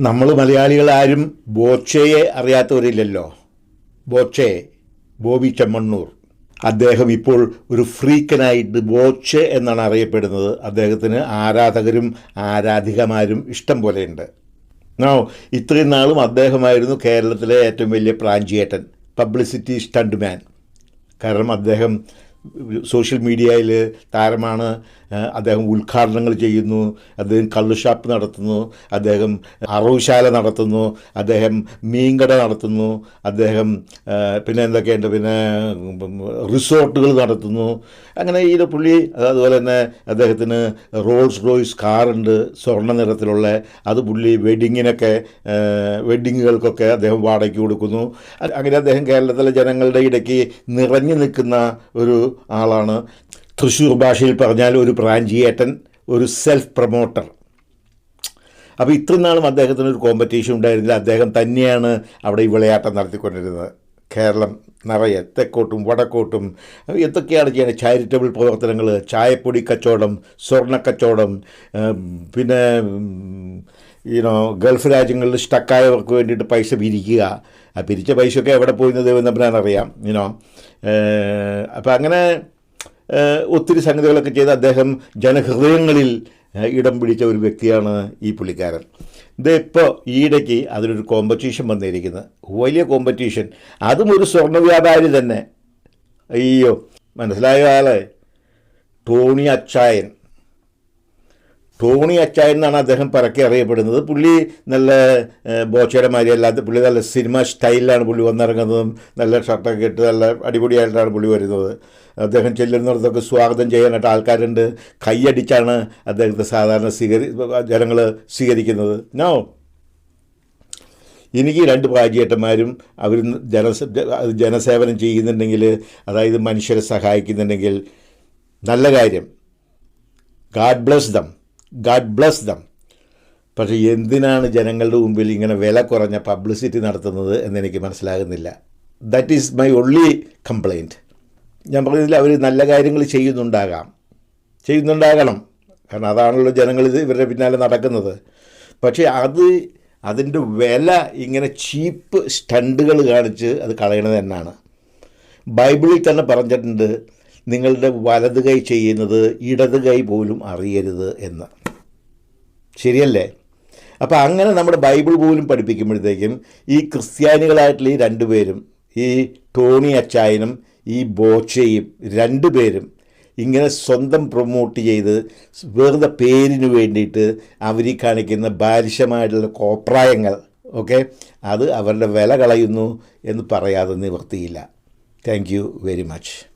നമ്മൾ മലയാളികളാരും ബോച്ചയെ അറിയാത്തവരില്ലല്ലോ. ബോച്ചെ ബോബി ചെമ്മണ്ണൂർ. അദ്ദേഹം ഇപ്പോൾ ഒരു ഫ്രീക്കനായിട്ട് ബോച്ചെ എന്നാണ് അറിയപ്പെടുന്നത്. അദ്ദേഹത്തിന് ആരാധകരും ആരാധികമാരും ഇഷ്ടം പോലെയുണ്ട്. നോ ഇത്രയും നാളും അദ്ദേഹമായിരുന്നു കേരളത്തിലെ ഏറ്റവും വലിയ പ്രാഞ്ചിയേട്ടൻ പബ്ലിസിറ്റി സ്റ്റണ്ട് മാൻ. കാരണം അദ്ദേഹം സോഷ്യൽ മീഡിയയിൽ താരമാണ് അദ്ദേഹം ഉദ്ഘാടനങ്ങൾ ചെയ്യുന്നു അദ്ദേഹം കള്ളുഷാപ്പ് നടത്തുന്നു അദ്ദേഹം അറവുശാല നടത്തുന്നു അദ്ദേഹം മീൻകട നടത്തുന്നു അദ്ദേഹം പിന്നെ എന്തൊക്കെയുണ്ട് പിന്നെ റിസോർട്ടുകൾ നടത്തുന്നു. അങ്ങനെ ഈ പുള്ളി അതുപോലെ തന്നെ അദ്ദേഹത്തിന് റോൾസ് റോയ്സ് കാറുണ്ട് സ്വർണ നിറത്തിലുള്ള അത് പുള്ളി വെഡിങ്ങിനൊക്കെ വെഡിങ്ങുകൾക്കൊക്കെ അദ്ദേഹം വാടകയ്ക്ക് കൊടുക്കുന്നു. അങ്ങനെ അദ്ദേഹം കേരളത്തിലെ ജനങ്ങളുടെ ഇടയ്ക്ക് നിറഞ്ഞു നിൽക്കുന്ന ഒരു ആളാണ്. തൃശ്ശൂർ ഭാഷയിൽ പറഞ്ഞാൽ ഒരു പ്രാഞ്ചിയേട്ടൻ ഒരു സെൽഫ് പ്രൊമോട്ടർ അപ്പോൾ ഇത്രയും നാളും അദ്ദേഹത്തിന് ഒരു കോമ്പറ്റീഷൻ ഉണ്ടായിരുന്നില്ല. അദ്ദേഹം തന്നെയാണ് അവിടെ ഈ വിളയാട്ടം നടത്തിക്കൊണ്ടിരുന്നത്. കേരളം നിറയെ തെക്കോട്ടും വടക്കോട്ടും എന്തൊക്കെയാണ് ചെയ്യുന്നത്? ചാരിറ്റബിൾ പ്രവർത്തനങ്ങൾ ചായപ്പൊടി കച്ചവടം സ്വർണ കച്ചവടം പിന്നെ ഈനോ ഗൾഫ് രാജ്യങ്ങളിൽ സ്റ്റക്കായവർക്ക് വേണ്ടിയിട്ട് പൈസ പിരിക്കുക ആ പിരിച്ച പൈസയൊക്കെ എവിടെ പോയിരുന്നത് ദൈവം അറിയാം യുനോ അപ്പം അങ്ങനെ ഒത്തിരി സംഗതികളൊക്കെ ചെയ്ത് അദ്ദേഹം ജനഹൃദയങ്ങളിൽ ഇടം പിടിച്ച ഒരു വ്യക്തിയാണ് ഈ പുള്ളിക്കാരൻ. ഇത് ഇപ്പോൾ ഈയിടയ്ക്ക് അതിനൊരു കോമ്പറ്റീഷൻ വന്നിരിക്കുന്നത് വലിയ കോമ്പറ്റീഷൻ അതും ഒരു സ്വർണ വ്യാപാരി തന്നെ. അയ്യോ മനസ്സിലായ ആളെ? ടോണി അച്ചായൻ. ടോണി അച്ചായൻ എന്നാണ് അദ്ദേഹം പരക്കെ അറിയപ്പെടുന്നത്. പുള്ളി നല്ല ബോച്ചയുടെ മാതിരി അല്ലാത്ത പുള്ളി നല്ല സിനിമ സ്റ്റൈലിലാണ് പുള്ളി വന്നിറങ്ങുന്നതും നല്ല ഷർട്ടൊക്കെ ഇട്ട് നല്ല അടിപൊളിയായിട്ടാണ് പുള്ളി വരുന്നത്. അദ്ദേഹം ചെല്ലുന്നിടത്തൊക്കെ സ്വാഗതം ചെയ്യാനായിട്ട് ആൾക്കാരുണ്ട്. കൈയടിച്ചാണ് അദ്ദേഹത്തെ സാധാരണ സ്വീകരി ജനങ്ങൾ സ്വീകരിക്കുന്നത്. നോ എനിക്ക് രണ്ട് പ്രാചിയേട്ടന്മാരും അവർ ജന ജനസേവനം ചെയ്യുന്നുണ്ടെങ്കിൽ അതായത് മനുഷ്യരെ സഹായിക്കുന്നുണ്ടെങ്കിൽ നല്ല കാര്യം. God bless them. God bless them പക്ഷേ എന്തിനാണ് ജനങ്ങളുടെ മുമ്പിൽ ഇങ്ങനെ വില കുറഞ്ഞ പബ്ലിസിറ്റി നടത്തുന്നത് എന്നെനിക്ക് മനസ്സിലാകുന്നില്ല. That is my only complaint ഞാൻ പറഞ്ഞതിൽ അവർ നല്ല കാര്യങ്ങൾ ചെയ്യുന്നുണ്ടാകാം. ചെയ്യുന്നുണ്ടാകണം. കാരണം അതാണല്ലോ ജനങ്ങൾ ഇത് ഇവരുടെ പിന്നാലെ നടക്കുന്നത്. പക്ഷേ അത് അതിന്റെ വില ഇങ്ങനെ ചീപ്പ് സ്റ്റണ്ടുകൾ കാണിച്ച് അത് കളയണത് തന്നെയാണ് ബൈബിളിൽ തന്നെ പറഞ്ഞിട്ടുണ്ട് നിങ്ങളുടെ വലത് കൈ ചെയ്യുന്നത് ഇടത് കൈ പോലും അറിയരുത് എന്ന്. ശരിയല്ലേ? അപ്പോൾ അങ്ങനെ നമ്മുടെ ബൈബിൾ പോലും പഠിപ്പിക്കുമ്പോഴത്തേക്കും ഈ ക്രിസ്ത്യാനികളായിട്ടുള്ള ഈ രണ്ടുപേരും ഈ ടോണി അച്ചായനും ഈ ബോച്ചയും രണ്ടുപേരും ഇങ്ങനെ സ്വന്തം പ്രൊമോട്ട് ചെയ്ത് വെറുതെ പേരിന് വേണ്ടിയിട്ട് അവർ ഈ കാണിക്കുന്ന ബാലിശമായിട്ടുള്ള കോപ്രായങ്ങൾ ഓക്കെ? അത് അവരുടെ വില കളയുന്നു എന്ന് പറയാതെ നിവർത്തിയില്ല. Thank you very much